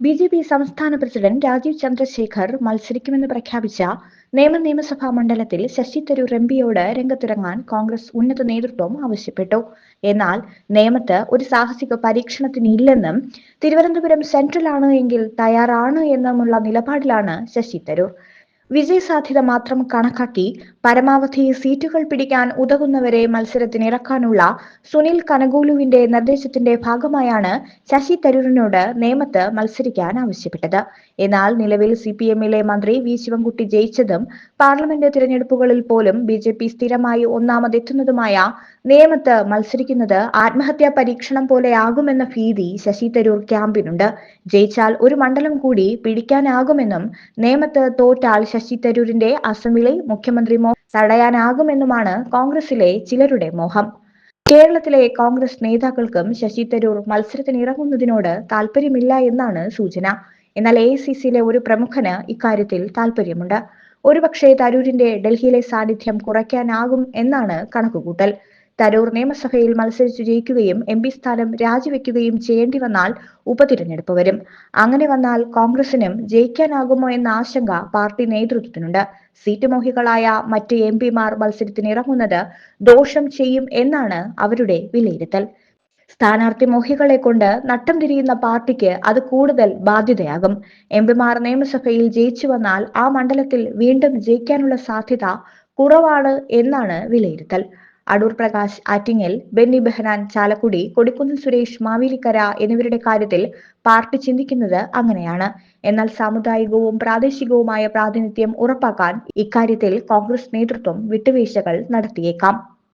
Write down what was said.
B J P സംസ്ഥാന president Rajeev Chandrasekhar മത്സരിക്കുമെന്ന് പ്രഖ്യാപിച്ച നേമ നിയമസഭാ മണ്ഡലത്തിൽ ശശി തരൂർ എം പിയോട് രംഗത്തിറങ്ങാൻ കോൺഗ്രസ് ഉന്നത നേതൃത്വം ആവശ്യപ്പെട്ടു. എന്നാൽ നേമത്ത് ഒരു സാഹസിക പരീക്ഷണത്തിന് ഇല്ലെന്നും തിരുവനന്തപുരം സെൻട്രൽ ആണ് എങ്കിൽ തയ്യാറാണ് എന്നുമുള്ള നിലപാടിലാണ് ശശി തരൂർ. വിജയസാധ്യത മാത്രം കണക്കാക്കി പരമാവധി സീറ്റുകൾ പിടിക്കാൻ ഉതകുന്നവരെ മത്സരത്തിനിറക്കാനുള്ള സുനിൽ കനകൂലുവിന്റെ നിർദ്ദേശത്തിന്റെ ഭാഗമായാണ് ശശി തരൂരിനോട് നേമത്ത് മത്സരിക്കാൻ ആവശ്യപ്പെട്ടത്. എന്നാൽ നിലവിൽ സി പി എമ്മിലെ മന്ത്രി വി ശിവൻകുട്ടി ജയിച്ചതും പാർലമെന്റ് തിരഞ്ഞെടുപ്പുകളിൽ പോലും ബി ജെ പി സ്ഥിരമായി ഒന്നാമതെത്തുന്നതുമായ നേമത്ത് മത്സരിക്കുന്നത് ആത്മഹത്യാ പരീക്ഷണം പോലെയാകുമെന്ന ഭീതി ശശി തരൂർ ക്യാമ്പിനുണ്ട്. ജയിച്ചാൽ ഒരു മണ്ഡലം കൂടി പിടിക്കാനാകുമെന്നും നേമത്ത് തോറ്റാൽ ശശി തരൂരിന്റെ അസമിലെ മുഖ്യമന്ത്രി മോ തടയാനാകുമെന്നുമാണ് കോൺഗ്രസിലെ ചിലരുടെ മോഹം. കേരളത്തിലെ കോൺഗ്രസ് നേതാക്കൾക്കും ശശി തരൂർ മത്സരത്തിനിറങ്ങുന്നതിനോട് താല്പര്യമില്ല എന്നാണ് സൂചന. എന്നാൽ എ സിയിലെ ഒരു പ്രമുഖന് ഇക്കാര്യത്തിൽ താല്പര്യമുണ്ട്. ഒരുപക്ഷെ തരൂരിന്റെ ഡൽഹിയിലെ സാന്നിധ്യം കുറയ്ക്കാനാകും എന്നാണ് കണക്കുകൂട്ടൽ. തരൂർ നിയമസഭയിൽ മത്സരിച്ചു ജയിക്കുകയും എം പി സ്ഥാനം രാജിവെക്കുകയും ചെയ്യേണ്ടി വന്നാൽ ഉപതിരഞ്ഞെടുപ്പ് വരും. അങ്ങനെ വന്നാൽ കോൺഗ്രസിനും ജയിക്കാനാകുമോ എന്ന ആശങ്ക പാർട്ടി നേതൃത്വത്തിനുണ്ട്. സീറ്റ് മോഹികളായ മറ്റ് എം പിമാർ മത്സരത്തിനിറങ്ങുന്നത് ദോഷം ചെയ്യും എന്നാണ് അവരുടെ വിലയിരുത്തൽ. സ്ഥാനാർത്ഥി മോഹികളെ കൊണ്ട് നട്ടം തിരിയുന്ന പാർട്ടിക്ക് അത് കൂടുതൽ ബാധ്യതയാകും. എം പിമാർ നിയമസഭയിൽ ജയിച്ചു വന്നാൽ ആ മണ്ഡലത്തിൽ വീണ്ടും ജയിക്കാനുള്ള സാധ്യത കുറവാണ് എന്നാണ് വിലയിരുത്തൽ. അടൂർ പ്രകാശ് ആറ്റിങ്ങൽ ബെന്നി ബെഹനാൻ ചാലക്കുടി കൊടിക്കുന്നിൽ സുരേഷ് മാവേലിക്കര എന്നിവരുടെ കാര്യത്തിൽ പാർട്ടി ചിന്തിക്കുന്നത് അങ്ങനെയാണ്. എന്നാൽ സാമുദായികവും പ്രാദേശികവുമായ പ്രാതിനിധ്യം ഉറപ്പാക്കാൻ ഇക്കാര്യത്തിൽ കോൺഗ്രസ് നേതൃത്വം വിട്ടുവീഴ്ചകൾ നടത്തിയേക്കാം.